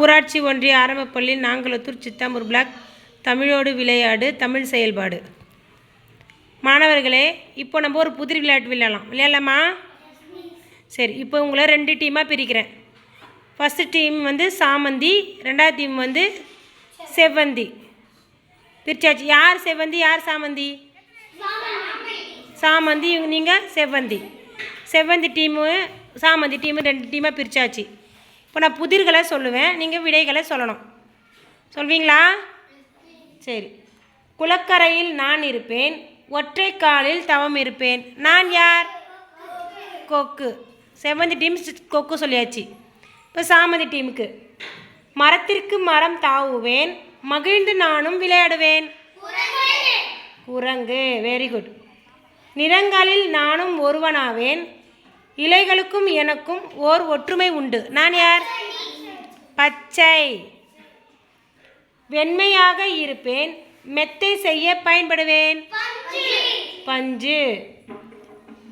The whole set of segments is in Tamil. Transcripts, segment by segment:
ஊராட்சி ஒன்றிய ஆரம்பப்பள்ளி நாங்களத்தூர் சித்தாம்பூர் பிளாக் தமிழோடு விளையாடு தமிழ் செயல்பாடு. மாணவர்களே இப்போ நம்ம ஒரு புதிர் விளையாட்டு விளையாடலாம். விளையாடலாமா? சரி இப்போ உங்களை ரெண்டு டீமாக பிரிக்கிறேன். ஃபஸ்ட்டு டீம் வந்து சாமந்தி ரெண்டாவது டீம் வந்து செவ்வந்தி. பிரிச்சாச்சு. யார் செவ்வந்தி யார் சாமந்தி? சாமந்தி இவங்க நீங்கள் செவ்வந்தி. செவ்வந்தி டீமு சாமந்தி டீமு ரெண்டு டீமாக பிரிச்சாச்சு. இப்போ நான் புதிர்களை சொல்லுவேன் நீங்கள் விடைகளை சொல்லணும். சொல்வீங்களா? சரி. குளக்கரையில் நான் இருப்பேன் ஒற்றை காலில் தவம் இருப்பேன். நான் யார்? கொக்கு. செவ்வந்தி டீம் கொக்கு சொல்லியாச்சு. இப்போ சாமந்தி டீமுக்கு. மரத்திற்கு மரம் தாவுவேன் மகிழ்ந்து நானும் விளையாடுவேன். குரங்கு. வெரி குட் நிறங்களில் நானும் ஒருவனாவேன் இலைகளுக்கும் எனக்கும் ஓர் ஒற்றுமை உண்டு. நான் யார்? பச்சை. வெண்மையாக இருப்பேன். மெத்தை செய்ய பயன்படுவேன். பஞ்சு.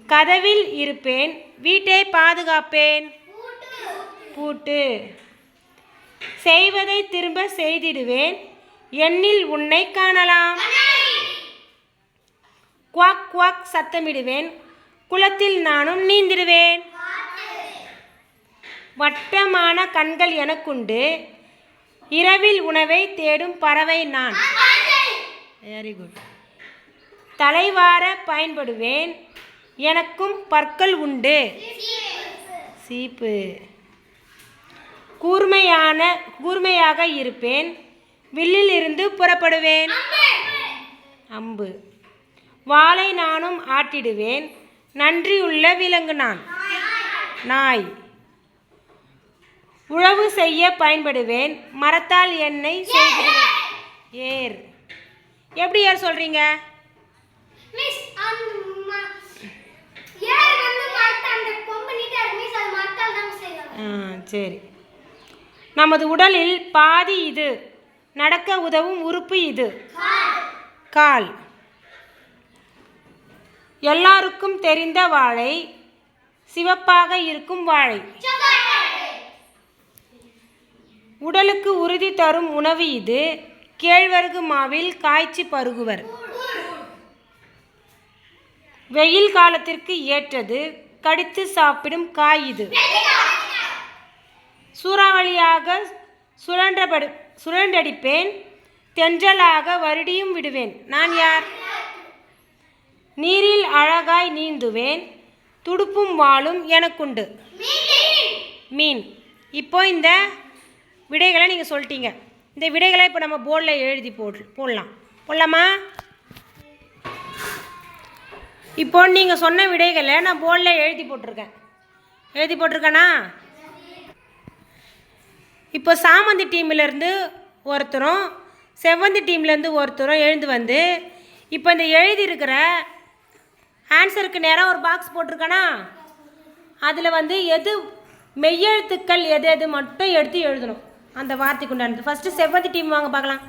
கதவில் இருப்பேன். வீட்டை பாதுகாப்பேன். பூட்டு. செய்வதை திரும்ப செய்திடுவேன். எண்ணில் உன்னை காணலாம். குவாக் குவாக் சத்தமிடுவேன். குளத்தில் நானும் நீந்திடுவேன். வட்டமான கண்கள் எனக்குண்டு. இரவில் உணவை தேடும் பறவை நான். வெரி குட் தலைவார பயன்படுவேன். எனக்கும் பற்கள் உண்டு. சீப்பு. கூர்மையான கூர்மையாக இருப்பேன். வில்லில் இருந்து புறப்படுவேன். அம்பு. வாளை நானும் ஆட்டிடுவேன். நன்றியுள்ள விலங்கு நான். நாய். உழவு செய்ய பயன்படுவேன். மரத்தால் எண்ணெய் செய்திடுவேன் ஏர். எப்படி சொல்கிறீங்க ஏர் ஆ சரி. நமது உடலில் பாதி இது. நடக்க உதவும் உறுப்பு இது. கால். எல்லாருக்கும் தெரிந்த வாழை சிவப்பாக இருக்கும் வாழை. உடலுக்கு உறுதி தரும் உணவு இது. கேழ்வரகு மாவில் காய்ச்சி பருகுவர். வெயில் காலத்திற்கு ஏற்றது. கடித்து சாப்பிடும் காய் இது. சூறாவளியாக சுழன்றபடு சுழன்றடிப்பேன். தென்றலாக வருடியும் விடுவேன். நான் யார்? நீரில் அழகாய் நீந்துவேன் துடுப்பும் வாளும் எனக்குண்டு. மீன். இப்போ இந்த விடைகளை நீங்கள் சொல்லிட்டீங்க. இந்த விடைகளை இப்போ நம்ம போர்டில் எழுதி போடு போடலாம். போடலாமா? இப்போ நீங்கள் சொன்ன விடைகளை நான் போர்டில் எழுதி போட்டிருக்கேன். எழுதி போட்டிருக்கேனா? இப்போ சாமந்தி டீம்லேருந்து ஒருத்தரும் செவ்வந்தி டீம்லேருந்து ஒருத்தரும் எழுந்து வந்து இப்போ இந்த எழுதியிருக்கிற ஆன்சருக்கு நேராக ஒரு பாக்ஸ் போட்டிருக்கானா? அதில் வந்து எது மெய்யெழுத்துக்கள் எது எது மட்டும் எடுத்து எழுதணும். அந்த வார்த்தைக்கு உண்டானது. ஃபஸ்ட்டு செவ்வந்தி டீம் வாங்க பார்க்கலாம்.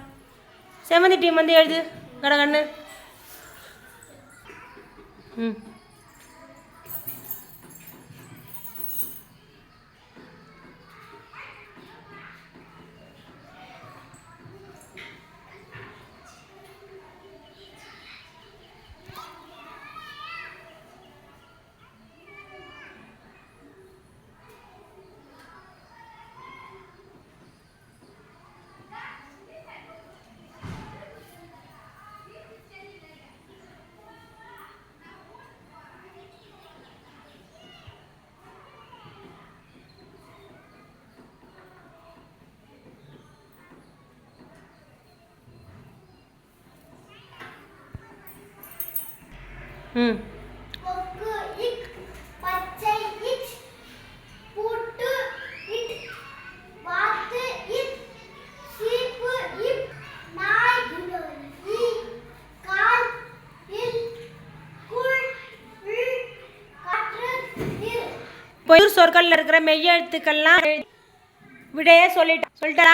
செவ்வந்தி டீம் வந்து எழுது. கடகண்ணு. ம். பொய்ர் சொற்களில் இருக்கிற மெய்யெழுத்துக்கள்லாம் விடைய சொல்லிட்டு சொல்லிட்டா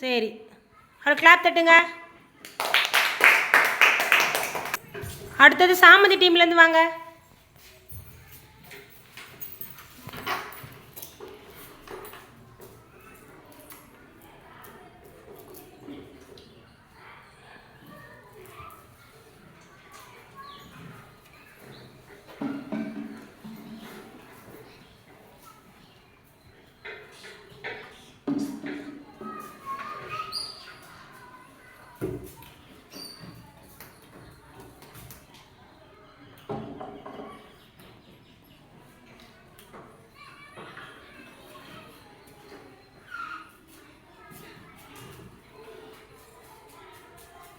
சரி. ஒரு கிளாப் தட்டுங்க. அடுத்தது சாமதி டீம்லேருந்து வாங்க.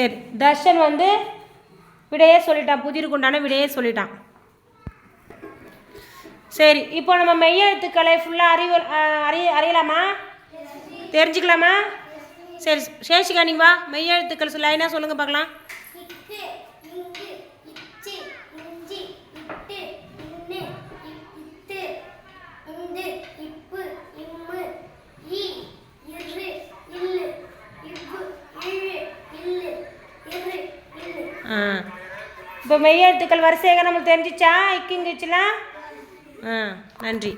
சரி தர்ஷன் வந்து விடையே சொல்லிட்டான் புதிருக்கு உண்டான விடையே சொல்லிட்டான். சரி இப்போ நம்ம மெய்யெழுத்துக்களை ஃபுல்லாக அறிவு அறி அறியலாமா? தெரிஞ்சுக்கலாமா? சரி சேஷிகா நீங்கள் வா மெய்யெழுத்துக்கள் லைனாக சொல்லுங்கள் பார்க்கலாம். ஆ. இப்போ மெய்யெழுத்துக்கள் வரிசையாக நம்மளுக்கு தெரிஞ்சிச்சா? இக்கிங்கிச்சுலாம் ஆ நன்றி.